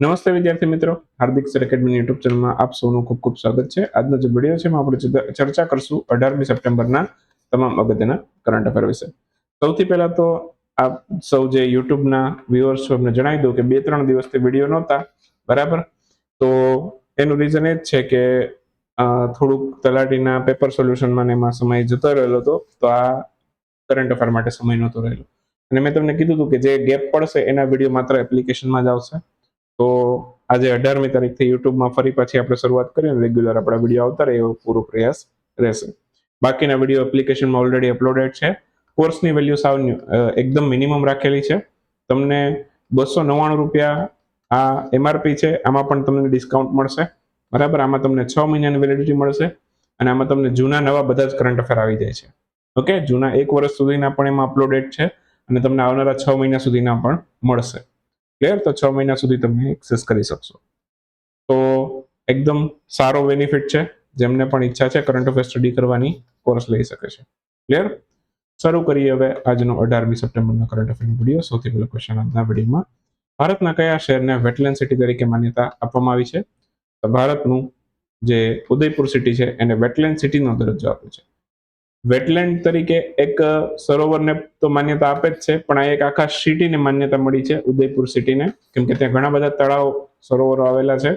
નમસ્તે વિદ્યાર્થી મિત્રો, હાર્દિક સર એકેડમી યુટ્યુબ ચેનલમાં આપ સૌનું ખૂબ ખૂબ સ્વાગત છે. આજનો જે વીડિયો છે, એમાં આપણે ચર્ચા કરશું અઢારમી સપ્ટેમ્બરના તમામ અગત્યના કરંટ અફેર વિશે. સૌથી પહેલા તો આપ સૌ જે યુટ્યુબના વ્યુઅર્સ છો, એમને જણાવી દઉં કે બે ત્રણ દિવસથી વીડિયો નહોતા, બરાબર? તો એનું રીઝન એ જ છે કે થોડુંક તલાટીના પેપર સોલ્યુશનમાં ને એમાં સમય જતો રહેલો હતો, તો આ કરંટ અફેર માટે સમય નહોતો રહેલો. અને મેં તમને કીધું હતું કે જે ગેપ પડશે, એના વીડિયો માત્ર એપ્લિકેશનમાં જ આવશે. તો આજે અઢારમી તારીખથી યુટ્યુબમાં ફરી પાછી આપણે શરૂઆત કરીએ રેગ્યુલર આપણા વીડિયો આવતા રહે એવો પૂરો પ્રયાસ રહેશે. બાકીના વીડિયો એપ્લિકેશનમાં ઓલરેડી અપલોડેડ છે. કોર્સની વેલ્યુ સાવ એકદમ મિનિમમ રાખેલી છે. તમને બસો નવ્વાણું રૂપિયા આ એમઆરપી છે, આમાં પણ તમને ડિસ્કાઉન્ટ મળશે. બરાબર? આમાં તમને છ મહિનાની વેલિડિટી મળશે અને આમાં તમને જૂના નવા બધા જ કરંટ અફેર આવી જાય છે. ઓકે જૂના એક વર્ષ સુધીના પણ એમાં અપલોડેડ છે અને તમને આવનારા છ મહિના સુધીના પણ મળશે. ક્લિયર તો છ મહિના સુધી તમે એક્સેસ કરી શકશો. તો એકદમ સારો બેનિફિટ છે. જેમને પણ ઈચ્છા છે કરંટ અફેર સ્ટડી કરવાની કોર્સ લઈ શકે છે. ક્લિયર શરૂ કરીએ હવે આજનો અઢારમી સપ્ટેમ્બરનો કરંટ અફેરનો વીડિયો સૌથી પહેલો ક્વેશ્ચન આજના વિડીયોમાં ભારતના કયા શહેરને વેટલેન્ડ સિટી તરીકે માન્યતા આપવામાં આવી છે? તો ભારતનું જે ઉદયપુર સિટી છે, એને વેટલેન્ડ સિટીનો દરજ્જો આપ્યો છે. વેટલેન્ડ તરીકે એક સરોવરને તો માન્યતા આપે જ છે, પણ આ એક આખા સિટીને માન્યતા મળી છે, ઉદયપુર સિટીને કેમ કે ત્યાં ઘણા બધા તળાવ, સરોવરો આવેલા છે.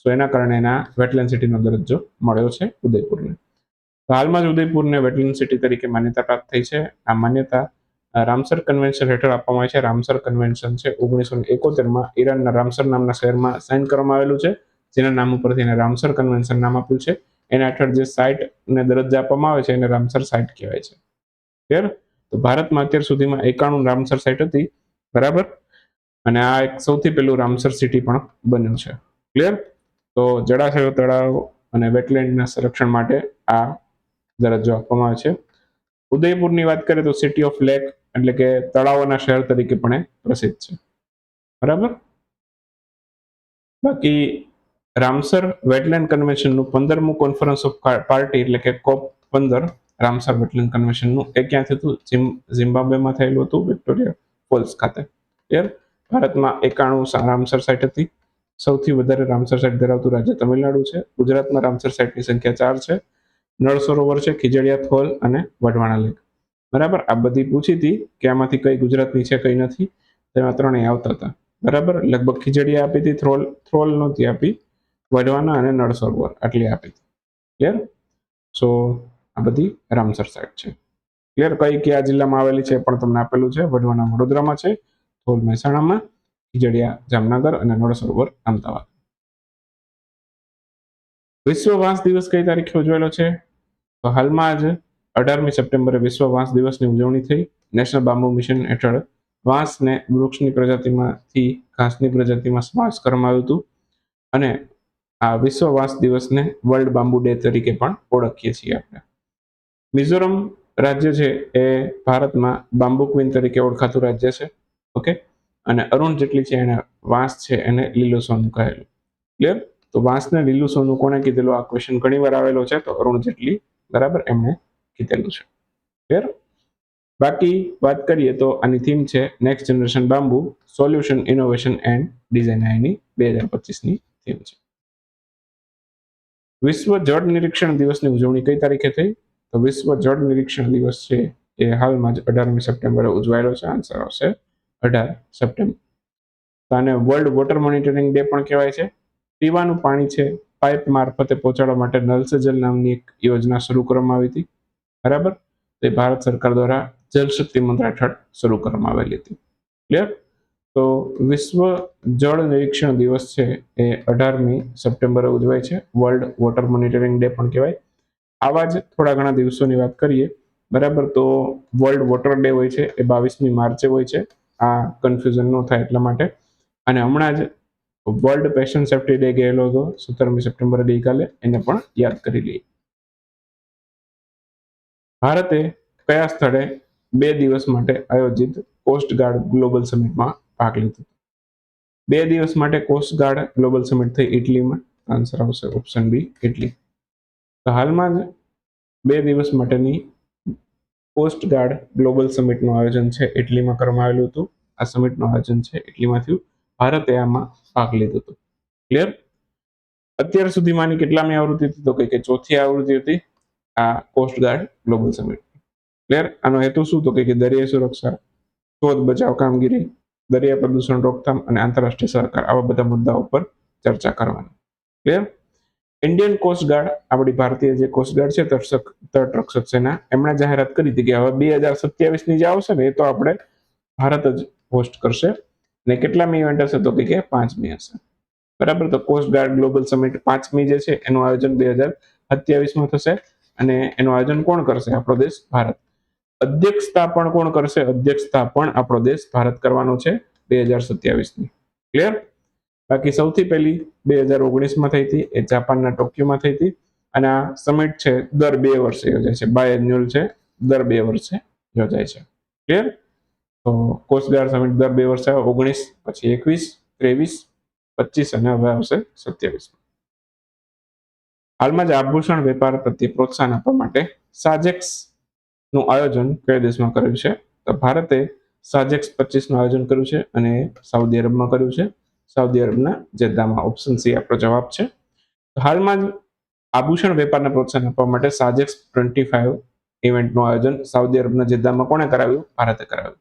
સો એના કારણે એના વેટલેન્ડ સિટીનો દરજ્જો મળ્યો છે ઉદયપુરને. તો હાલમાં જ ઉદયપુરને વેટલેન્ડ સિટી તરીકે માન્યતા પ્રાપ્ત થઈ છે. આ માન્યતા રામસર કન્વેન્શન હેઠળ આપવામાં આવી છે. રામસર કન્વેન્શન છે, ઓગણીસો એકોતેરમાં ઈરાનના રામસર નામના શહેરમાં સાઇન કરવામાં આવેલું છે. જેના નામ ઉપરથી એને રામસર કન્વેન્શન નામ આપ્યું છે. એના હેઠળ જે સાઇટ ને દરજ્જા આપવામાં આવે છે, એને રામસર સાઇટ કહેવાય છે. ક્લિયર તો ભારતમાં અત્યાર સુધીમાં એકાણું રામસર સાઇટ હતી, બરાબર? અને આ એક સૌથી પહેલું રામસર સિટી પણ બન્યું છે. ક્લિયર તો જળાશયો, તળાવ અને વેટલેન્ડના સંરક્ષણ માટે આ દરજ્જો આપવામાં આવે છે. ઉદયપુરની વાત કરીએ તો સિટી ઓફ લેક એટલે કે તળાવોના શહેર તરીકે પણ પ્રસિદ્ધ છે. બરાબર? બાકી રામસર વેટલેન્ડ કન્વેન્શનનું પંદરમું કોન્ફરન્સ ઓફ પાર્ટી એટલે કે કોપ પંદર રામસર વેટલેન્ડ કન્વેન્શનનું એ ક્યાં થયું હતું? ઝિમ, ઝિમ્બાબ્વેમાં થયેલું હતું વિક્ટોરિયા ફોલ્સ ખાતે. ક્લિયર ભારતમાં એકાણું રામસર સાઇટ હતી. સૌથી વધારે રામસર સાઇટ ધરાવતું રાજ્ય તમિલનાડુ છે. ગુજરાતમાં રામસર સાઇટની સંખ્યા ચાર છે. નળ સરોવર છે, ખીજડીયા થોલ અને વઢવાણા લેક બરાબર? આ બધી પૂછી હતી કે આમાંથી કઈ ગુજરાતની છે, કઈ નથી. તેમાં ત્રણેય આવતા હતા. બરાબર? લગભગ ખીજડીયા આપી હતી થ્રોલ થ્રોલ નહોતી આપી. વઢવાના અને નળ સરોવર આટલી આપી. ક્લિયર સો આ બધી રામસર સાઇટ છે. ક્લિયર કઈ કયા જિલ્લામાં આવેલી છે પણ તમને આપેલું છે. વઢવાના વડોદરામાં છે, ધોલ મહેસાણામાં, ખીજડીયા, જામનગર અને નળ સરોવર, અમદાવાદ. વિશ્વ વાંસ દિવસ કઈ તારીખે ઉજવેલો છે? તો હાલમાં જ અઢારમી સપ્ટેમ્બરે વિશ્વ વાંસ દિવસની ઉજવણી થઈ. નેશનલ બાંબુ મિશન હેઠળ વાંસને વૃક્ષની પ્રજાતિમાંથી ઘાસની પ્રજાતિમાં સમાવેશ કરવામાં આવ્યું હતું. અને આ વિશ્વ વાંસ દિવસને વર્લ્ડ બાંબુ ડે તરીકે પણ ઓળખીએ છીએ આપણે. મિઝોરમ રાજ્ય છે એ ભારતમાં બાંબુ ક્વીન તરીકે ઓળખાતું રાજ્ય છે, ઓકે? અને અરુણ જેટલી છે એને વાંસ છે, એને લીલું સોનું કહેલું. ક્લિયર તો વાંસને લીલું સોનું કોણે કીધેલું? આ ક્વેશ્ચન ઘણી વાર આવેલો છે, તો અરુણ જેટલી બરાબર એમણે કીધેલું છે. ક્લિયર બાકી વાત કરીએ તો આની થીમ છે next generation bamboo solution innovation and design આ બે હજાર પચીસની થીમ છે. વિશ્વ જળ નિરીક્ષણ દિવસની ઉજવણી કઈ તારીખે થઈ? તો વિશ્વ જળ નિરીક્ષણ દિવસ છે એ હાલમાં જ અઢારમી સપ્ટેમ્બરે ઉજવાયેલો છે. આન્સર આવશે અઢાર સપ્ટેમ્બર. તો વર્લ્ડ વોટર મોનિટરિંગ ડે પણ કહેવાય છે. પીવાનું પાણી છે. પાઇપ મારફતે પહોંચાડવા માટે નલ સે જલ નામની એક યોજના શરૂ કરવામાં આવી હતી. બરાબર? તે ભારત સરકાર દ્વારા જલશક્તિ મંત્રાલય હેઠળ શરૂ કરવામાં આવેલી હતી. ક્લિયર તો વિશ્વ જળ નિરીક્ષણ દિવસ છે એ અઢારમી સપ્ટેમ્બરે ઉજવાય છે. વર્લ્ડ વોટર મોનિટરિંગ ડે પણ કહેવાય. આવા જ થોડા ઘણા દિવસોની વાત કરીએ. બરાબર? તો વર્લ્ડ વોટર ડે હોય છે એ બાવીસમી માર્ચે હોય છે. આ કન્ફ્યુઝન ન થાય એટલા માટે. અને હમણાં જ વર્લ્ડ પેશન સેફ્ટી ડે ગયેલો હતો, સત્તરમી સપ્ટેમ્બરે ગઈકાલે. એને પણ યાદ કરી લઈએ. ભારતે કયા સ્થળે બે દિવસ માટે આયોજિત કોસ્ટ ગાર્ડ ગ્લોબલ સમિટમાં ભાગ લીધો. બે દિવસ માટે કોસ્ટગાર્ડ ગ્લોબલ સમિટ થઈ ઇટલીમાં. આન્સર આવશે ઓપ્શન બી ઇટલી. તો હાલમાં જ બે દિવસ માટેની કોસ્ટગાર્ડ ગ્લોબલ સમિટનું આયોજન છે, ઇટલીમાં કરવામાં આવેલું હતું. આ સમિટનું આયોજન છે ઇટલીમાં થયું ભારતે આમાં ભાગ લીધો હતો. ક્લિયર અત્યાર સુધીમાંની કેટલામી આવૃત્તિ હતી? તો કે ચોથી આવૃત્તિ હતી આ coast guard global summit clear આનો હેતુ શું? તો કે દરિયાઈ સુરક્ષા, શોધ, બચાવ, કામગીરી દરિયા પ્રદૂષણ રોકથામ અને આંતરરાષ્ટ્રીય સહકાર આવા બધા મુદ્દાઓ પર ચર્ચા કરવાની. ક્લિયર ઇન્ડિયન કોસ્ટગાર્ડ આપણી ભારતીય જે કોસ્ટગાર્ડ છે તટરક્ષક તટરક્ષક સેના, એમણે જાહેરાત કરી હતી કે હવે બે હજાર સત્યાવીસની જે આવશે ને એ તો આપણે ભારત જ હોસ્ટ કરશે. અને કેટલામી ઇવેન્ટ હશે તો કે પાંચમી હશે. બરાબર? તો કોસ્ટ ગાર્ડ ગ્લોબલ સમિટ પાંચમી જે છે, એનું આયોજન બે હજાર સત્યાવીસમાં થશે. અને એનું આયોજન કોણ કરશે? આપણો દેશ, ભારત. અધ્યક્ષતા પણ કોણ કરશે? અધ્યક્ષતા પણ આપણો દેશ ભારત કરવાનો છે બે હજાર સત્યાવીસની. ક્લિયર બાકી સૌથી પહેલી બે હજાર ઓગણીસમાં થઈ હતી, એ જાપાનના ટોક્યોમાં થઈ હતી, અને આ સમિટ છે દર બે વર્ષે યોજાય છે. બાય એન્યુઅલ છે, દર બે વર્ષે યોજાય છે. ક્લિયર તો કોસ્ટગાર્ડ સમિટ દર બે વર્ષે ઓગણીસ, પછી એકવીસ, ત્રેવીસ, પચીસ, અને હવે આવશે સત્યાવીસ હાલમાં જ આભૂષણ વેપાર પ્રત્યે પ્રોત્સાહન આપવા માટે સાજેક્સ નું આયોજન કયા દેશમાં કર્યું છે? તો ભારતે સાજેક્સ પચીસનું આયોજન કર્યું છે અને સાઉદી અરબમાં કર્યું છે. સાઉદી અરબના જેદ્દામાં ઓપ્શન સી આપણો જવાબ છે. હાલમાં જ આભૂષણ વેપારને પ્રોત્સાહન આપવા માટે સાજેક્સ ટ્વેન્ટી ફાઈવ ઇવેન્ટનું આયોજન સાઉદી અરબના જેદ્દામાં કોણે કરાવ્યું? ભારતે કરાવ્યું.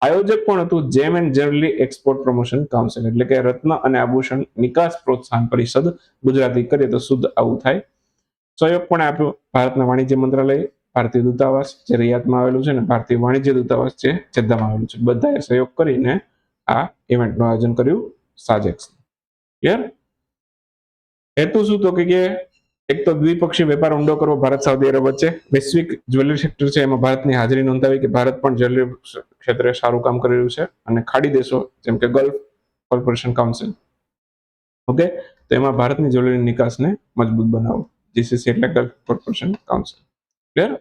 આયોજક કોણ હતું? Gem and jewellery export promotion council એટલે કે રત્ન અને આભૂષણ નિકાસ પ્રોત્સાહન પરિષદ ગુજરાતી કરીએ તો શુદ્ધ આવું થાય. સહયોગ કોણે આપ્યો? ભારતના વાણિજ્ય મંત્રાલય ભારતીય દૂતાવાસ જે રિયાદમાં આવેલું છે ને, ભારતીય વાણિજ્ય દૂતાવાસ જે જેદ્દામાં આવેલું છે. બધાએ સહયોગ કરીને આ ઇવેન્ટનું આયોજન કર્યું સાજેક્સ ક્લિયર હેતુ શું તો કે એક તો દ્વિપક્ષી વેપાર ઊંડો કરવો ભારત, સાઉદી અરબ વચ્ચે. વૈશ્વિક જ્વેલરી સેક્ટર છે, એમાં ભારતની હાજરી નોંધાવી કે ભારત પણ જ્વેલરી ક્ષેત્રે સારું કામ કરી રહ્યું છે અને ખાડી દેશો, જેમ કે ગલ્ફ કોર્પોરેશન કાઉન્સિલ ઓકે તો એમાં ભારતની જ્વેલરી નિકાસને મજબૂત બનાવો. જીસીસી એટલે ગલ્ફ કોર્પોરેશન કાઉન્સિલ ક્લિયર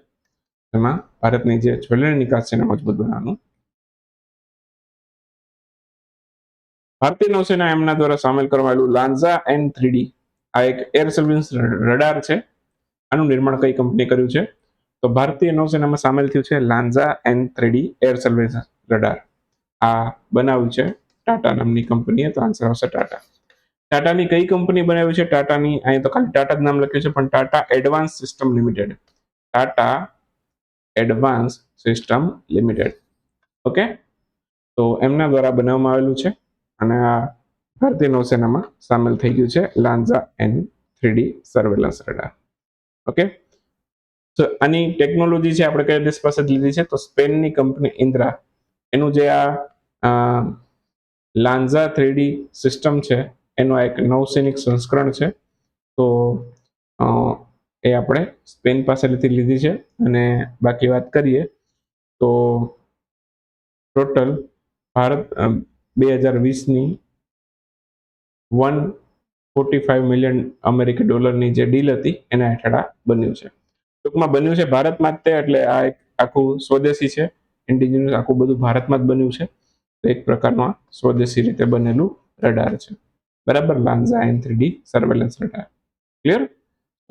એમાં ભારતની જે જ્વેલરી નિકાસ છે એને મજબૂત બનાવવાનું. ભારતીય નૌસેના એમના દ્વારા સામેલ કરવામાં લાન્ઝા એન થ્રીડી આ એક એર સર્વિસ રડાર છે. આનું નિર્માણ કઈ કંપની કર્યું છે? તો ભારતીય નૌસેનામાં સામેલ થયું છે Lanza N three D air service radar આ બનાવ્યું છે ટાટા નામની કંપનીએ તો આન્સર આવશે ટાટા ટાટાની કઈ કંપની બનાવી છે? ટાટાની અહીંયા તો ખાલી ટાટા જ નામ લખ્યું છે, પણ Tata advance system limited Tata advance system limited okay તો એમના દ્વારા બનાવવામાં આવેલું છે અને આ ભારતીય નૌસેનામાં સામેલ થઈ ગયું છે Lanza N three D surveillance radar okay તો આની ટેકનોલોજી છે આપણે કયા દેશ પાસે લીધી છે? તો સ્પેનની કંપની ઇન્દ્રા એનું જે આ લાન્ઝા થ્રીડી સિસ્ટમ છે, એનું એક નૌસૈનિક સંસ્કરણ છે. તો એ આપણે સ્પેન પાસેથી લીધી છે અને બાકી વાત કરીએ તો ટોટલ ભારત બે હજાર વીસની વન ફોર્ટી ફાઈવ મિલિયન અમેરિકી ડોલરની જે ડીલ હતી એના હેઠળ આ બન્યું છે. ટૂંકમાં બન્યું છે ભારતમાં જ તે એટલે આ એક આખું સ્વદેશી છે. ઇન્ડિજિનિયસ આખું બધું ભારતમાં જ બન્યું છે. એક પ્રકારનું આ સ્વદેશી રીતે બનેલું રડાર છે. બરાબર? Lanza N three D surveillance radar clear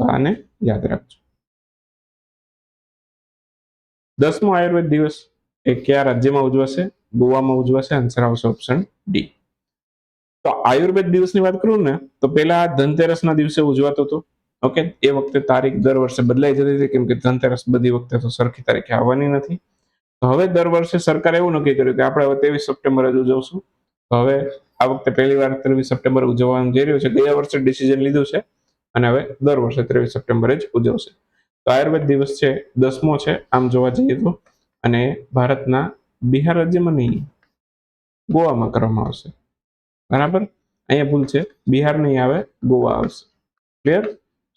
તો આને યાદ રાખજો. દસમો આયુર્વેદ દિવસ એ કયા રાજ્યમાં ઉજવાશે? ગોવામાં ઉજવાશે. આન્સર આવશે ઓપ્શન ડી તો આયુર્વેદ દિવસની વાત કરું ને, તો પેલા ધનતેરસના દિવસે ઉજવાતો હતો. ઓકે એ વખતે તારીખ દર વર્ષે બદલાઈ જતી હતી, કેમ કે ધનતેરસ બધી વખતે તો સરખી તારીખે આવવાની નથી. તો હવે દર વર્ષે સરકારે એવું નક્કી કર્યું કે આપણે હવે ત્રેવીસ સપ્ટેમ્બર જ ઉજવશું. હવે આ વખતે પહેલી વાર ત્રેવીસ સપ્ટેમ્બર ઉજવવાનું જઈ રહ્યું છે. ગયા વર્ષે ડિસિઝન લીધું છે. અને હવે દર વર્ષે ત્રેવીસ સપ્ટેમ્બરે જ ઉજવશે. તો આયુર્વેદ દિવસ છે, દસમો છે, આમ જોવા જઈએ તો. અને ભારતના બિહાર રાજ્યમાં નહીં, ગોવામાં કરવામાં આવશે. બરાબર? અહીંયા ભૂલ છે, બિહાર નહીં આવે, ગોવા આવશે. ક્લિયર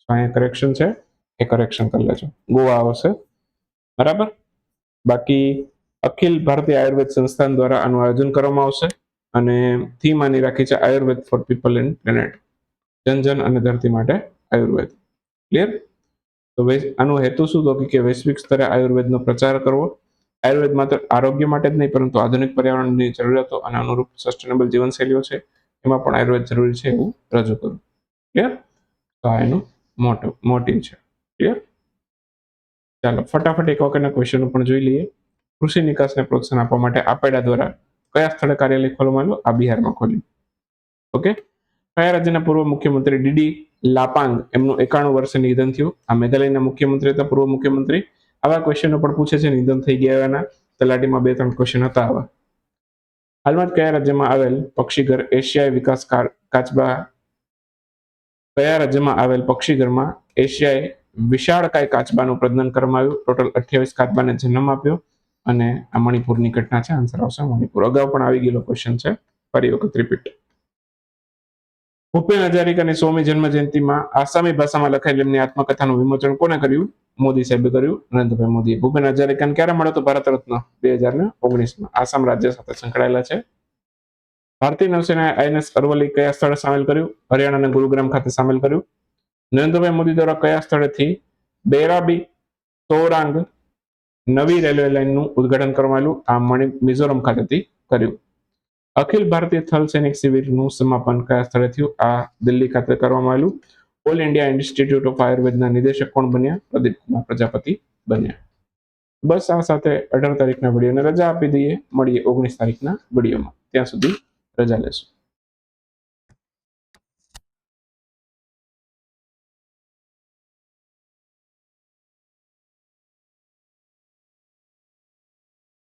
અહીંયા કરેક્શન છે, એ કરેક્શન કરી લેજો. ગોવા આવશે. બરાબર? બાકી અખિલ ભારતીય આયુર્વેદ સંસ્થાન દ્વારા આનું આયોજન કરવામાં આવશે. અને થીમ આની રાખી છે, Ayurveda for people in planet જન જન અને ધરતી માટે આયુર્વેદ. ક્લિયર તો આનો હેતુ શું તો કે વૈશ્વિક સ્તરે આયુર્વેદનો પ્રચાર કરવો. આયુર્વેદ માત્ર આરોગ્ય માટે જ નહીં, પરંતુ આધુનિક પર્યાવરણની જરૂરિયાતો અને અનુરૂપ સસ્ટેનેબલ જીવનશૈલીઓ છે, એમાં પણ આયુર્વેદ જરૂરી છે એવું રજૂ કરવું ક્લિયર તો આ એનું મોટો મોટી છે. ક્લિયર ચાલો, ફટાફટ એક વખતના ક્વેશ્ચનો પણ જોઈ લઈએ. કૃષિ નિકાસને પ્રોત્સાહન આપવા માટે આપેડા દ્વારા કયા સ્થળે કાર્યાલય ખોલવામાં આવ્યું? આ બિહારમાં ખોલ્યું ઓકે કયા રાજ્યના પૂર્વ મુખ્યમંત્રી ડીડી લાપાંગ એમનું એકાણું વર્ષે નિધન થયું? આ મેઘાલયના મુખ્યમંત્રી હતા, પૂર્વ મુખ્યમંત્રી. આવા ક્વેશ્ચનો પણ પૂછે છે, નિધન થઈ ગયા એના તલાટીમાં બે ત્રણ ક્વેશ્ચન હતા આવા. હાલમાં કયા રાજ્યમાં આવેલ પક્ષીઘર એશિયાઈ વિકાસ કાચબા? કયા રાજ્યમાં આવેલ પક્ષીઘરમાં એશિયાઈ વિશાળકાય કાચબાનું પ્રજનન કરવામાં આવ્યું? ટોટલ અઠ્યાવીસ કાચબાને જન્મ આપ્યો અને આ મણિપુરની ઘટના છે આન્સર આવશે મણિપુર. અગાઉ પણ આવી ગયેલો ક્વેશ્ચન છે, ફરી વખત રિપીટ ભૂપેન હજારિકાની સ્વામી જન્મ જયંતિમાં આસામી ભાષામાં લખાયેલ એમની આત્મકથાનું વિમોચન કોને કર્યું? મોદી સાહેબે કર્યું. નરેન્દ્રભાઈ મોદી ભૂપેન હજારિકાને ક્યારે મળ્યો તો ભારત રત્ન? બે હજાર ને ઓગણીસમાં. આસામ રાજ્ય સાથે સંકળાયેલા છે. ભારતીય નૌસેનાએ આઈએનએસ અરવલ્લી કયા સ્થળે સામેલ કર્યું? હરિયાણાના ગુરુગ્રામ ખાતે સામેલ કર્યું. નરેન્દ્રભાઈ મોદી દ્વારા કયા સ્થળેથી બેરાબી તોરાંગ નવી રેલવે લાઇનનું ઉદ્ઘાટન કરવામાં આવ્યું? આ મિઝોરમ ખાતેથી કર્યું. અખિલ ભારતીય થલ સૈનિક શિબિરનું સમાપન કયા સ્થળે થયું? આ દિલ્હી ખાતે કરવામાં આવેલું. ઓલ ઇન્ડિયા ઇન્સ્ટિટ્યૂટ ઓફ આયુર્વેદના નિદેશક કોણ બન્યા? પ્રદીપ કુમાર પ્રજાપતિ બન્યા. બસ આ સાથે અઢાર તારીખના વિડીયોને રજા આપી દઈએ. મળીએ ઓગણીસ તારીખના વિડીયોમાં. ત્યાં સુધી રજા લેશું.